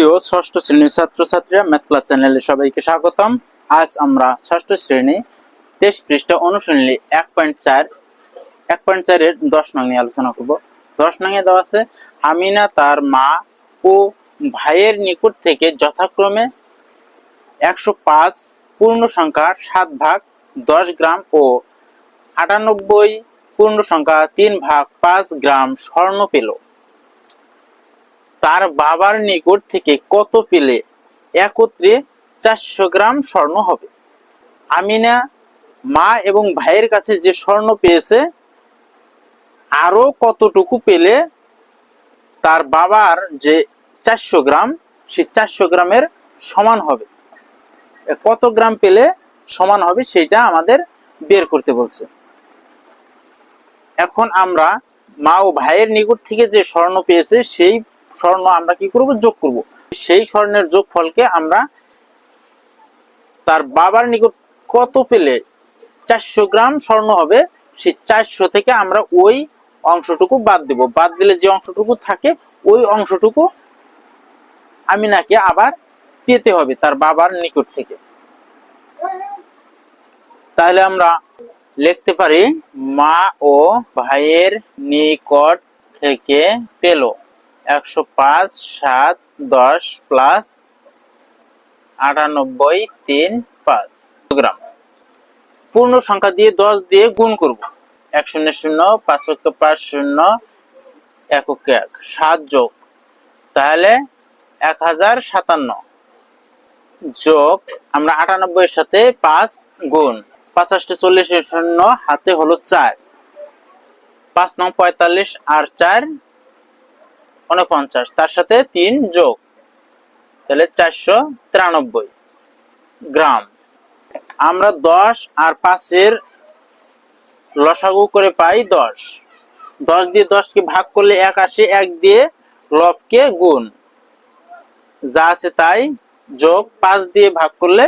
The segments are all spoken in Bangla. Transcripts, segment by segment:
সুপ্রিয় ষষ্ঠ শ্রেণির ছাত্রছাত্রীরা ম্যাথ ক্লাস চ্যানেলে সবাইকে স্বাগতম। আজ আমরা ষষ্ঠ শ্রেণি তেইশ পৃষ্ঠা অনুশীলনী এক পয়েন্ট চার, এক পয়েন্ট চারের দশ নং নিয়ে আলোচনা করব। দশ নংয়ে দেওয়া আছে, আমিনা তার মা ও ভাইয়ের নিকট থেকে যথাক্রমে একশো পাঁচ পূর্ণ সংখ্যা সাত ভাগ দশ গ্রাম ও আটানব্বই পূর্ণ সংখ্যা তিন ভাগ পাঁচ গ্রাম স্বর্ণ পেল। তার বাবার নিকট থেকে কত পেলে? একত্রে চারশো গ্রাম স্বর্ণ হবে। আমিনা, মা এবং ভাইয়ের কাছে যে স্বর্ণ পেয়েছে, আরও কতটুকু পেলে? তার বাবার যে চারশো গ্রাম সে চারশো গ্রামের সমান হবে। কত গ্রাম পেলে সমান হবে সেটা আমাদের বের করতে বলছে। এখন আমরা মা ও ভাইয়ের নিকট থেকে যে স্বর্ণ পেয়েছে, সেই স্বর্ণ আমরা কি করব? যোগ করব। সেই স্বর্ণের যোগফলকে আমরা তার বাবার নিকট কত পেলে? চারশো গ্রাম স্বর্ণ হবে। সেই চারশো থেকে আমরা ওই অংশটুকু বাদ দেব। বাদ দিলে যে অংশটুকু থাকে, ওই অংশটুকু আমিনাকে আবার পেতে হবে তার বাবার নিকট থেকে। তাহলে আমরা লিখতে পারি, মা ও ভাইয়ের নিকট থেকে পেল। একশো পাঁচ, সাত, দশ প্লাস আটানব্বই, তিন, পাঁচ গ্রাম পূর্ণ সংখ্যা দিয়ে দশ দিয়ে গুণ করব। এক শূন্য শূন্য পাঁচ পাঁচ শূন্য একক এক, সাত যোগ। তাহলে এক হাজার সাতান্ন। যোগ, আমরা আটানব্বই এর সাথে পাঁচ গুণ। পাঁচাশটা চল্লিশ শূন্য, হাতে হলো চার। পাঁচ নং পঁয়তাল্লিশ, আর চার উনপঞ্চাশ তার সাথে তিন যোগ, তাহলে চারশো তিরানব্বই গ্রাম। আমরা দশ আর পাঁচের লসাগু করে পাই দশ। দশ দিয়ে দশকে ভাগ করলে এক আসে, এক দিয়ে লবকে গুণ। যা আছে তাই যোগ, পাঁচ দিয়ে ভাগ করলে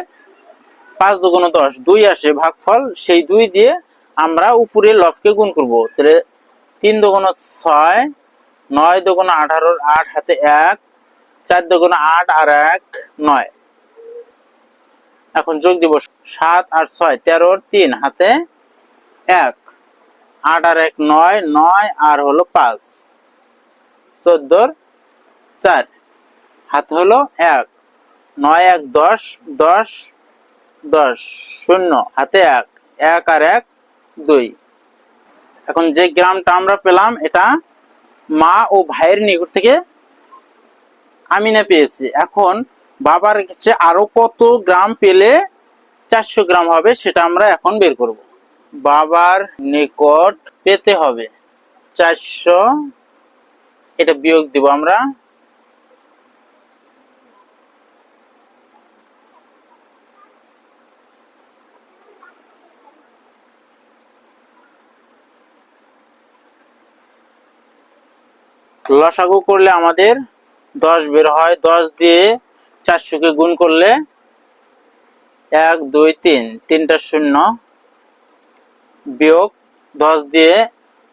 পাঁচ দুগুণ দশ, দুই আসে ভাগফল, সেই দুই দিয়ে আমরা উপরে লবকে গুণ করব। তাহলে তিন দুগুণ ছয় নয় দুগুণ আঠারোর আট হাতে এক, চার দুগুণ আট আর এক নয়। এখন যোগ দিব সাত আর ছয়, তেরোর তিন হাতে এক, আট আর এক নয় নয় আর হলো পাঁচ, চোদ্দোর চার, হাতে হলো এক, নয় এক দশ দশ দশ শূন্য, হাতে এক এক আর এক দুই। এখন যে গ্রামটা আমরা পেলাম, এটা মা ও ভাইয়ের নিকট থেকে আমিনা পেয়েছি। এখন বাবার কাছে আরও কত গ্রাম পেলে চারশো গ্রাম হবে সেটা আমরা এখন বের করব। বাবার নিকট পেতে হবে চারশো। এটা বিয়োগ দিব আমরা লসাগু করলে আমাদের দশ বের হয়। দশ দিয়ে চারশোকে গুণ করলে এক, দুই, তিন। তিনটা শূন্য বিয়োগ দশ দিয়ে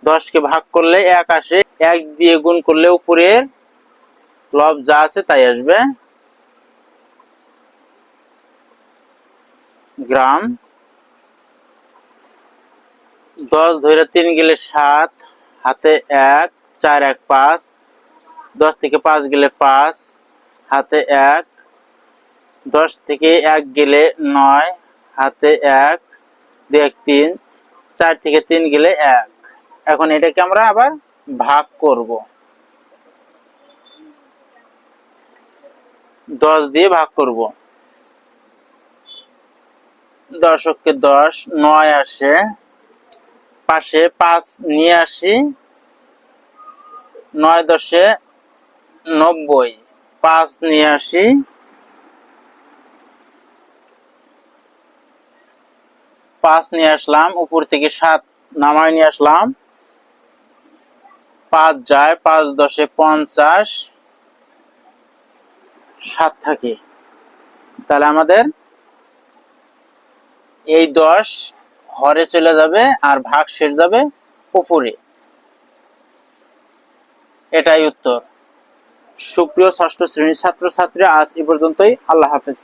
দশকে ভাগ করলে এক আসে। এক দিয়ে গুণ করলে উপরের লব যা আছে তাই আসবে। গ্রাম দশ ধরে তিন গেলে সাত, হাতে এক চার এক পাঁচ, দশ থেকে পাঁচ গেলে পাঁচ, হাতে এক, দশ থেকে এক গেলে নয়, হাতে এক দুই এক তিন, চার থেকে তিন গেলে এক। এখন এটাকে আমরা আবার ভাগ করব। দশ দিয়ে ভাগ করব। দশককে দশ নয় আসে, পাশে পাঁচ নিয়ে আসি নয় দশে নব্বই, পাঁচ নিয়ে আসি। পাঁচ নিয়ে আসলাম, উপর থেকে সাত নামায় নিয়ে আসলাম। পাঁচ যায়, পাঁচ দশে পঞ্চাশ, সাত থাকে। তাহলে আমাদের এই দশ হরে চলে যাবে আর ভাগ শেষ যাবে উপরে। এটাই উত্তর। সুপ্রিয় ষষ্ঠ শ্রেণির ছাত্রছাত্রী আজ এ পর্যন্তই। আল্লাহ হাফেজ।